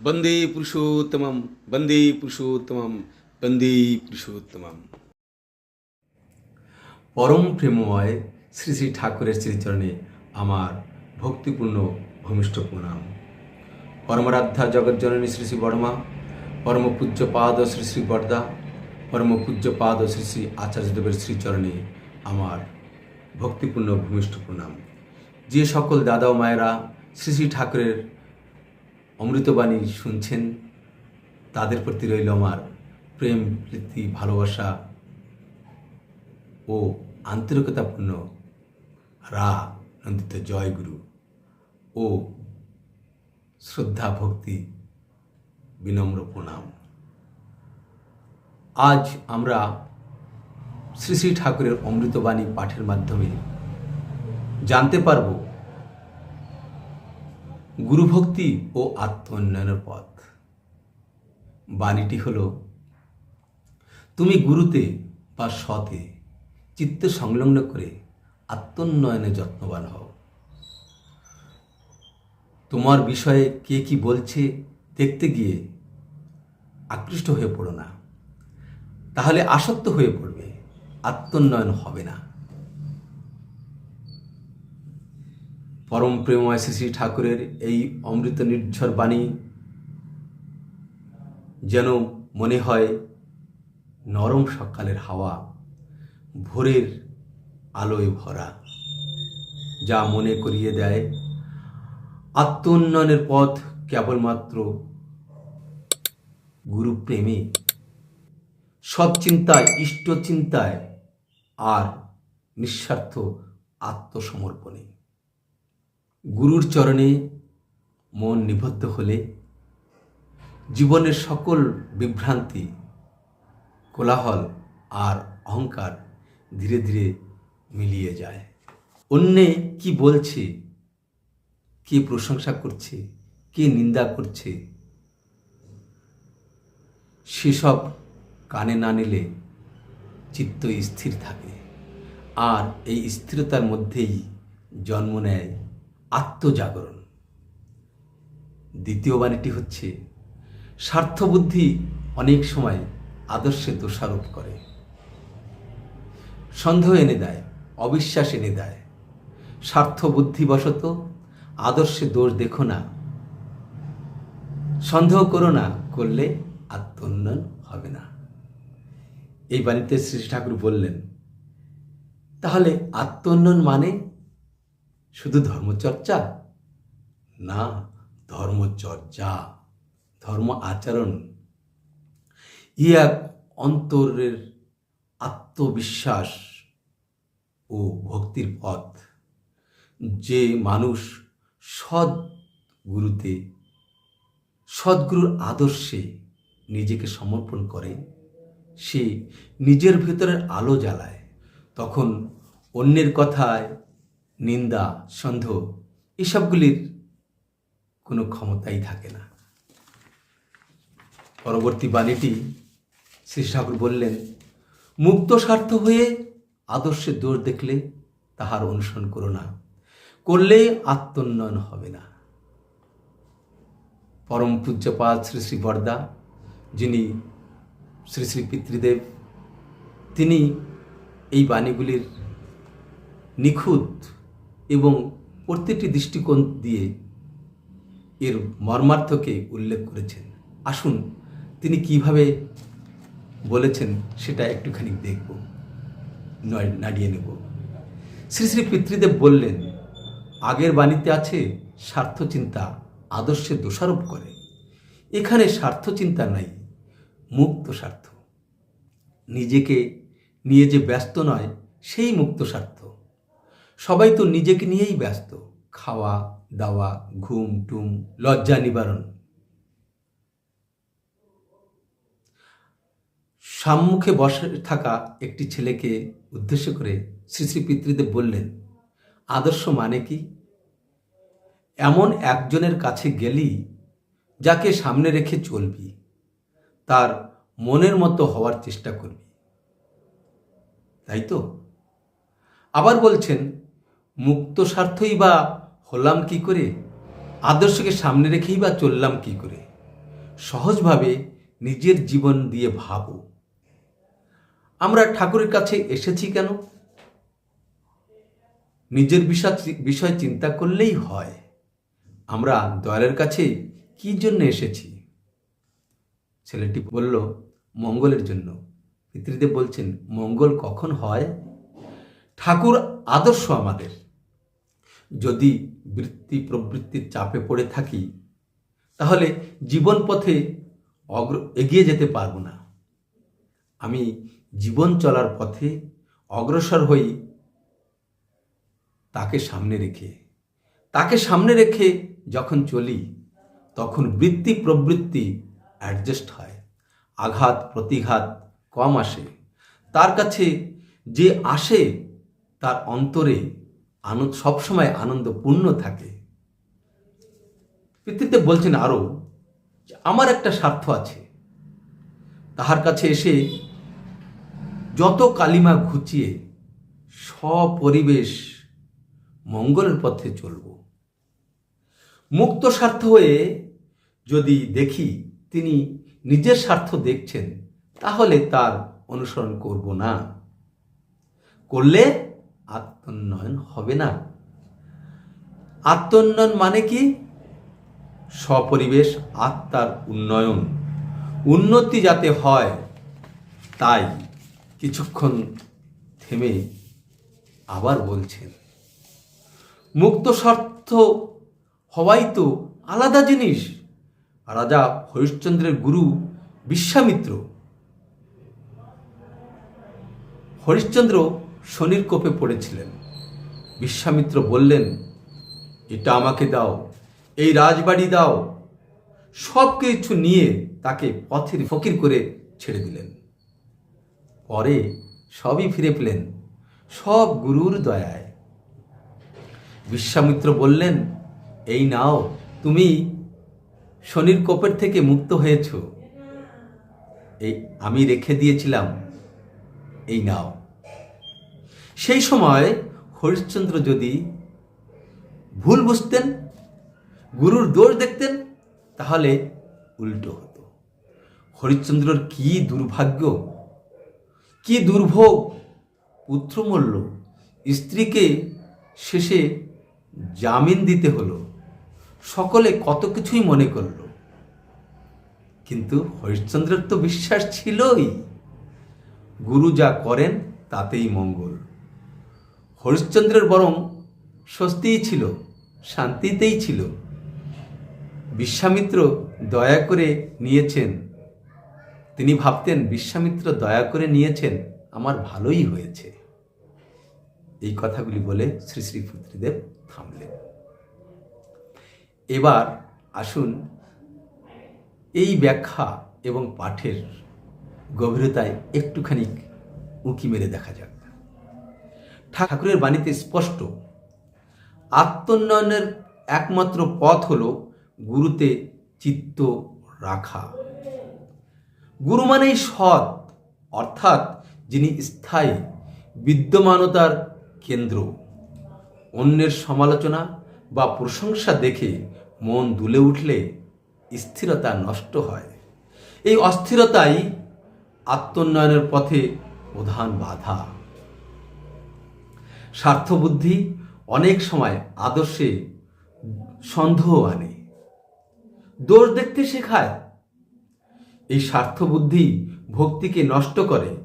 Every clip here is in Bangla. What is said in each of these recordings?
বন্দে পুরুষোত্তমম বন্দে পুরুষোত্তমম বন্দে পুরুষোত্তমম। পরম প্রেমময় শ্রী শ্রী ঠাকুরের শ্রীচরণে আমার ভক্তিপূর্ণ ভূমিষ্ঠ প্রণাম। পরমরাধ্যা জগজ্জননী শ্রী শ্রী বর্মা পরম পূজ্য পাদ শ্রী শ্রী বরদা পরম পূজ্য পাদ শ্রী শ্রী আচার্যদেবের শ্রীচরণে আমার ভক্তিপূর্ণ ভূমিষ্ঠ প্রণাম। যে সকল দাদা মায়েরা শ্রী শ্রী ঠাকুরের অমৃতবাণী শুনছেন, তাদের প্রতি রইল আমার প্রেম, প্রীতি, ভালোবাসা ও আন্তরিকতাপূর্ণ রা নন্দিত জয়গুরু ও শ্রদ্ধা, ভক্তি, বিনম্র প্রণাম। আজ আমরা শ্রী শ্রী ঠাকুরের অমৃতবাণী পাঠের মাধ্যমে জানতে পারব গুরুভক্তি ও আত্ম উন্নয়নের পথ। বাণীটি হল, তুমি গুরুতে বা সতে চিত্তে সংলগ্ন করে আত্মোন্নয়নে যত্নবান হও। তোমার বিষয়ে কে কি বলছে দেখতে গিয়ে আকৃষ্ট হয়ে পড়ো না। তাহলে আসক্ত হয়ে পড়বে, আত্মোন্নয়ন হবে না। পরম প্রেমময় শ্রী শ্রী ঠাকুরের এই অমৃত নির্ঝর বাণী যেন মনে হয় নরম সকালের হাওয়া, ভোরের আলোয় ভরা, যা মনে করিয়ে দেয় আত্ম উন্নয়নের পথ কেবলমাত্র গুরুপ্রেমে। সৎচিন্তায় ইষ্ট চিন্তায় আর নিঃস্বার্থ আত্মসমর্পণে। গুরুর চরণে মন নিবদ্ধ হলে জীবনের সকল বিভ্রান্তি, কোলাহল আর অহংকার ধীরে ধীরে মিলিয়ে যায়। অন্যে কি বলছে, কে প্রশংসা করছে, কে নিন্দা করছে, সেসব কানে না নিলে চিত্ত স্থির থাকে। আর এই স্থিরতার মধ্যেই জন্ম নেয় আত্মজাগরণ। দ্বিতীয় বাণীটি হচ্ছে, স্বার্থবুদ্ধি অনেক সময় আদর্শে দোষারোপ করে। সন্দেহ এনে দেয়, অবিশ্বাস এনে দেয়। স্বার্থ বুদ্ধিবশত আদর্শে দোষ দেখো না। সন্দেহ করো না, করলে আত্মোন্নয়ন হবে না। এই বাণীতে শ্রী ঠাকুর বললেন, তাহলে আত্মোন্নয়ন মানে শুধু ধর্মচর্চা? না, ধর্মচর্চা, ধর্ম আচরণ। ই এক অন্তরের আত্মবিশ্বাস ও ভক্তির পথ, যে মানুষ সৎ গুরুতে সদ্গুরুর আদর্শে নিজেকে সমর্পণ করে। সে নিজের ভেতরের আলো জ্বালায়, তখন অন্যের কথায় নিন্দা, সন্দেহ, এসবগুলির কোনো ক্ষমতাই থাকে না। পরবর্তী বাণীটি শ্রী ঠাকুর বললেন, মুক্ত স্বার্থ হয়ে আদর্শের দোষ দেখলে তাহার অনুসরণ করো না, করলে আত্মোন্নয়ন হবে না। পরম পূজ্যপাল শ্রী শ্রী বরদা, যিনি শ্রী শ্রী পিতৃদেব, তিনি এই বাণীগুলির নিখুঁত এবং প্রত্যেকটি দৃষ্টিকোণ দিয়ে এর মর্মার্থকে উল্লেখ করেছেন। আসুন তিনি কীভাবে বলেছেন সেটা একটুখানি দেখব নাড়িয়ে নেব। শ্রী শ্রী পিতৃদেব বললেন, আগের বাণীতে আছে স্বার্থ চিন্তা আদর্শে দোষারোপ করে। এখানে স্বার্থ চিন্তা নাই, মুক্ত স্বার্থ। নিজেকে নিয়ে যে ব্যস্ত নয়, সেই মুক্ত স্বার্থ। সবাই তো নিজেকে নিয়েই ব্যস্ত। খাওয়া, দাওয়া, ঘুম, টুম, লজ্জা নিবারণ। সম্মুখে বসে থাকা একটি ছেলেকে উদ্দেশ্য করে শ্রী শ্রী পিতৃদেব বললেন, আদর্শ মানে কি? এমন একজনের কাছে গেলি যাকে সামনে রেখে চলবি, তার মনের মতো হওয়ার চেষ্টা করবি। তাই তো? আবার বলছেন মুক্ত স্বার্থই বা হলাম কি করে? আদর্শকে সামনে রেখেই বা চললাম কি করে? সহজভাবে নিজের জীবন দিয়ে ভাবো। আমরা ঠাকুরের কাছে এসেছি কেন? নিজের বিষয় চিন্তা করলেই হয়। আমরা দয়ালের কাছে কি জন্য এসেছি? ছেলেটি বলল, মঙ্গলের জন্য। পিতৃদেব বলছেন, মঙ্গল কখন হয়? ঠাকুর আদর্শ আমাদের। যদি বৃত্তি প্রবৃত্তির চাপে পড়ে থাকি, তাহলে জীবন পথে অগ্র, এগিয়ে যেতে পারব না। আমি জীবন চলার পথে অগ্রসর হই তাকে সামনে রেখে। তাকে সামনে রেখে যখন চলি, তখন বৃত্তি প্রবৃত্তি অ্যাডজাস্ট হয়। আঘাত, প্রতিঘাত কম আসে। তার কাছে যে আসে, তার অন্তরে আনন্দ, সবসময় আনন্দপূর্ণ থাকে। পিতৃতে বলছেন আরও আমার একটা স্বার্থ আছে। তাহার কাছে এসে যত কালিমা ঘুচিয়ে সপরিবেশ মঙ্গলের পথে চলব। মুক্ত স্বার্থ হয়ে যদি দেখি তিনি নিজের স্বার্থ দেখছেন, তাহলে তার অনুসরণ করব না। করলে আত্মোন্নয়ন হবে না। আত্মোন্নয়ন মানে কি? সপরিবেশ আত্মার উন্নয়ন। উন্নতি যাতে হয়, তাই কিছুক্ষণ থেমে আবার বলছেন। মুক্ত স্বার্থ হওয়াই তো আলাদা জিনিস। রাজা হরিশ্চন্দ্রের গুরু বিশ্বামিত্র। হরিশ্চন্দ্র শনির কোপে পড়েছিলেন। বিশ্বামিত্র বললেন, এটা আমাকে দাও, এই রাজবাড়ি দাও। সব কিছু নিয়ে তাকে পথের ফকির করে ছেড়ে দিলেন। পরে সবই ফিরে পেলেন, সব গুরুর দয়ায়। বিশ্বামিত্র বললেন, এই নাও, তুমি শনির কোপের থেকে মুক্ত হয়েছ। এই আমি রেখে দিয়েছিলাম, এই নাও। সেই সময় হরিশ্চন্দ্র যদি ভুল বুঝতেন, গুরুর দোষ দেখতেন, তাহলে উল্টো হতো। হরিশ্চন্দ্রর কি দুর্ভাগ্য, কি দুর্ভোগ পুত্র মরল স্ত্রীকে শেষে জামিন দিতে হলো, সকলে কত কিছুই মনে করল। কিন্তু হরিশ্চন্দ্রের তো বিশ্বাস ছিলই। গুরু যা করেন, তাতেই মঙ্গল। হরিশ্চন্দ্রের বরং স্বস্তিই ছিল, শান্তিতেই ছিল। বিশ্বামিত্র দয়া করে নিয়েছেন। তিনি ভাবতেন, বিশ্বামিত্র দয়া করে নিয়েছেন, আমার ভালোই হয়েছে। এই কথাগুলি বলে শ্রী শ্রী পুত্রীদেব থামলেন। এবার আসুন এই ব্যাখ্যা এবং পাঠের গভীরতায় একটুখানি উঁকি মেরে দেখা যাক। ঠাকুরের বাণীতে স্পষ্ট। আত্মোন্নয়নের একমাত্র পথ হল গুরুতে চিত্ত রাখা। গুরু মানেই সৎ, অর্থাৎ যিনি স্থায়ী, বিদ্যমানতার কেন্দ্র। অন্যের সমালোচনা বা প্রশংসা দেখে মন দুলে উঠলে স্থিরতা নষ্ট হয়। এই অস্থিরতাই আত্মোন্নয়নের পথে প্রধান বাধা। স্বার্থবুদ্ধি অনেক সময় আদর্শে সন্দেহ আনে। দোষ দেখতে শেখায়। এই স্বার্থবুদ্ধি ভক্তিকে নষ্ট করে,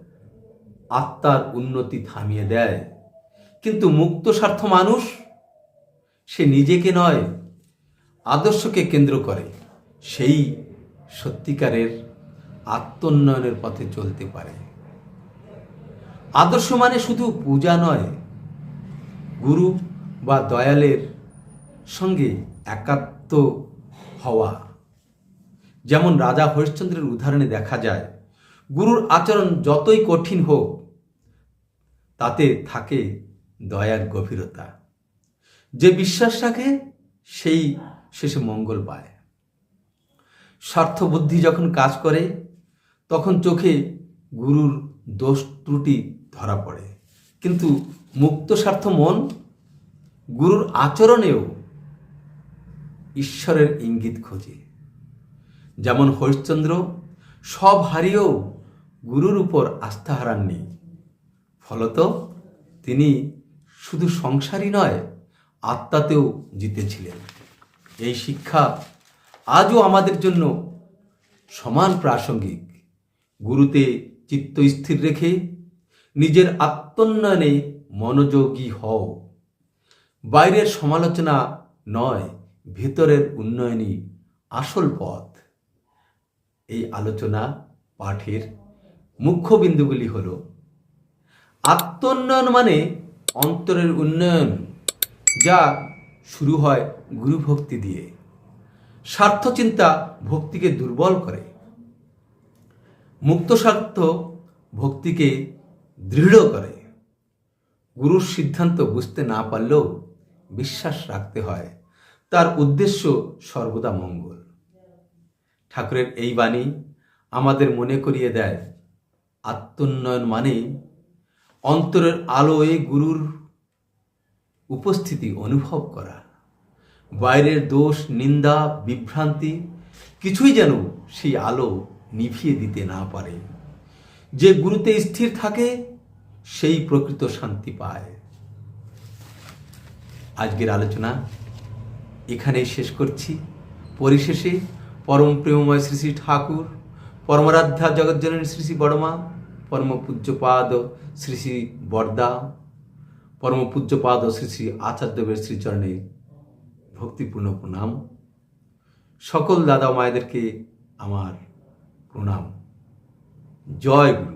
আত্মার উন্নতি থামিয়ে দেয়। কিন্তু মুক্ত স্বার্থ মানুষ, সে নিজেকে নয়, আদর্শকে কেন্দ্র করে। সেই সত্যিকারের আত্মোন্নয়নের পথে চলতে পারে। আদর্শ মানে শুধু পূজা নয় গুরু বা দয়ালের সঙ্গে একাত্ম হওয়া। যেমন রাজা হরিশ্চন্দ্রের উদাহরণে দেখা যায়, গুরুর আচরণ যতই কঠিন হোক, তাতে থাকে দয়ার গভীরতা। যে বিশ্বাস রাখে, সেই শেষে মঙ্গল পায়। স্বার্থবুদ্ধি যখন কাজ করে, তখন চোখে গুরুর দোষ ত্রুটি ধরা পড়ে। কিন্তু মুক্ত স্বার্থ মন গুরুর আচরণেও ঈশ্বরের ইঙ্গিত খোঁজে। যেমন হরিশ্চন্দ্র, সব হারিয়েও গুরুর উপর আস্থা হারাননি। ফলত তিনি শুধু সংসারই নয়, আত্মাতেও জিতেছিলেন। এই শিক্ষা আজও আমাদের জন্য সমান প্রাসঙ্গিক। গুরুতে চিত্ত স্থির রেখে নিজের আত্মোন্নয়নে মনোযোগী হও। বাইরের সমালোচনা নয়, ভেতরের উন্নয়নই আসল পথ। এই আলোচনা পাঠের মুখ্য বিন্দুগুলি হল, আত্মোন্নয়ন মানে অন্তরের উন্নয়ন যা শুরু হয় গুরুভক্তি দিয়ে। স্বার্থচিন্তা ভক্তিকে দুর্বল করে। মুক্ত স্বার্থ ভক্তিকে দৃঢ় করে গুরুর সিদ্ধান্ত বুঝতে না পারলেও বিশ্বাস রাখতে হয়। তার উদ্দেশ্য সর্বদা মঙ্গল। ঠাকুরের এই বাণী আমাদের মনে করিয়ে দেয়, আত্মোন্নয়ন মানে অন্তরের আলোয় গুরুর উপস্থিতি অনুভব করা। বাইরের দোষ, নিন্দা, বিভ্রান্তি কিছুই যেন সেই আলো নিভিয়ে দিতে না পারে। যে গুরুতে স্থির থাকে, সেই প্রকৃত শান্তি পায়। আজকের আলোচনা এখানেই শেষ করছি। পরিশেষে পরম প্রেমময় শ্রী শ্রী ঠাকুর, পরমরাধ্যা জগজ্জননী শ্রী শ্রী বড়মা পরম পূজ্যপাদ শ্রী শ্রী বরদা পরম পূজ্যপাদ শ্রী শ্রী আচার্যদেবের শ্রীচরণে ভক্তিপূর্ণ প্রণাম। সকল দাদা মায়েদেরকে আমার প্রণাম। জয় গুরু।